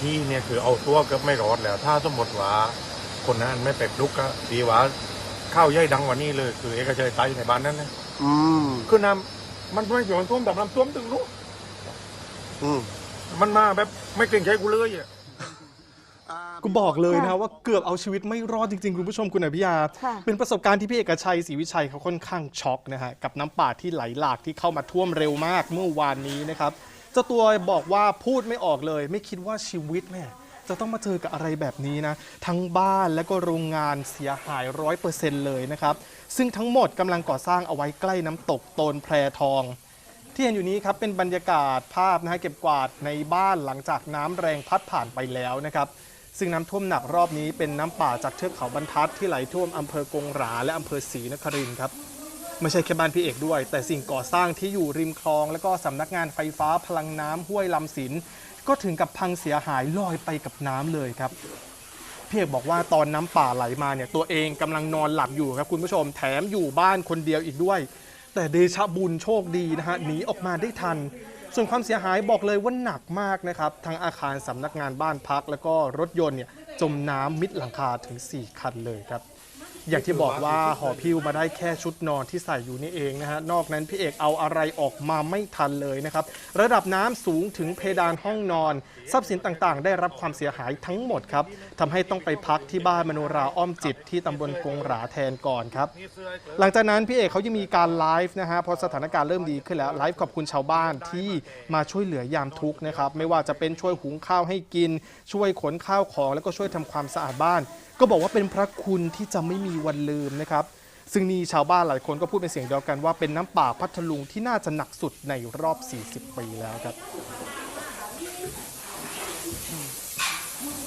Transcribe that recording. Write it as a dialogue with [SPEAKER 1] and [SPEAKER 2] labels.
[SPEAKER 1] ที่เนี่ยคือเอาตัวเกือบไม่รอดแล้ว ถ้าสมมติว่าคนนั้นไม่เป็ดลุกก็ดีว่าข้าวย่อยดังกว่านี้เลย คือเอกชัยไตในบ้านนั้นนะ
[SPEAKER 2] อืม
[SPEAKER 1] คือน้ำมันไม่เกี่ยวกับท่วมแต่น้ำท่วมถึงนู้น
[SPEAKER 2] อืม
[SPEAKER 1] มันมาแบบไม่เกรงใจกูเลยอะ
[SPEAKER 3] กูบอกเลยนะว่าเกือบเอาชีวิตไม่รอดจริงๆ คุณผู้ชมคุณอภิยา
[SPEAKER 4] ค่ะ
[SPEAKER 3] เป็นประสบการณ์ที่พี่เอกชัยศรีวิชัยเขาค่อนข้างช็อกนะฮะกับน้ำป่าที่ไหลหลากที่เข้ามาท่วมเร็วมากเมื่อวานนี้นะครับเจ้าตัวบอกว่าพูดไม่ออกเลย ไม่คิดว่าชีวิตแม่จะต้องมาเจอกับอะไรแบบนี้นะ ทั้งบ้านและก็โรงงานเสียหายร้อยเปอร์เซ็นต์เลยนะครับ ซึ่งทั้งหมดกำลังก่อสร้างเอาไว้ใกล้น้ำตกโตนแพรทอง ที่เห็นอยู่นี้ครับเป็นบรรยากาศภาพนะฮะเก็บกวาดในบ้านหลังจากน้ำแรงพัดผ่านไปแล้วนะครับซึ่งน้ำท่วมหนักรอบนี้เป็นน้ำป่าจากเทือกเขาบรรทัดที่ไหลท่วมอำเภอกงหราและอำเภอศรีนครินทร์ครับ ไม่ใช่แค่บ้านพี่เอกด้วย แต่สิ่งก่อสร้างที่อยู่ริมคลอง และก็สำนักงานไฟฟ้าพลังน้ำห้วยลำสินก็ถึงกับพังเสียหายลอยไปกับน้ำเลยครับพี่เอกบอกว่าตอนน้ำป่าไหลมาเนี่ยตัวเองกำลังนอนหลับอยู่ครับคุณผู้ชมแถมอยู่บ้านคนเดียวอีกด้วย แต่เดชะบุญโชคดีนะฮะหนีออกมาได้ทัน ส่วนความเสียหายบอกเลยว่าหนักมากนะครับทั้งอาคารสำนักงานบ้านพัก แล้วก็รถยนต์เนี่ยจมน้ำมิดหลังคาถึง 4 คันเลยครับ อย่างที่บอกว่าห่อพิวมาได้แค่ชุดนอนที่ใส่อยู่นี่เองนะฮะนอกนั้นพี่เอกเอาอะไรออกมาไม่ทันเลยนะครับ ระดับน้ำสูงถึงเพดานห้องนอน ทรัพย์สินต่างๆ ได้รับความเสียหายทั้งหมดครับทำให้ต้องไปพักที่บ้านมโนราอ้อมจิตที่ตำบลกงหราแทนก่อนครับหลังจากนั้นพี่เอกเขายังมีการไลฟ์นะฮะพอสถานการณ์เริ่มดีขึ้นแล้วไลฟ์ขอบคุณชาวบ้านที่มาช่วยเหลือยามทุกข์นะครับไม่ว่าจะเป็นช่วยหุงข้าวให้กิน ช่วยขนข้าวของ แล้วก็ช่วยทำความสะอาดบ้านก็บอกว่าเป็นพระคุณที่จะไม่มีวันลืมนะครับ ซึ่งนี่ชาวบ้านหลายคนก็พูดเป็นเสียงเดียวกันว่าเป็นน้ำป่าพัทลุงที่น่าจะหนักสุดในรอบ 40 ปีแล้วครับ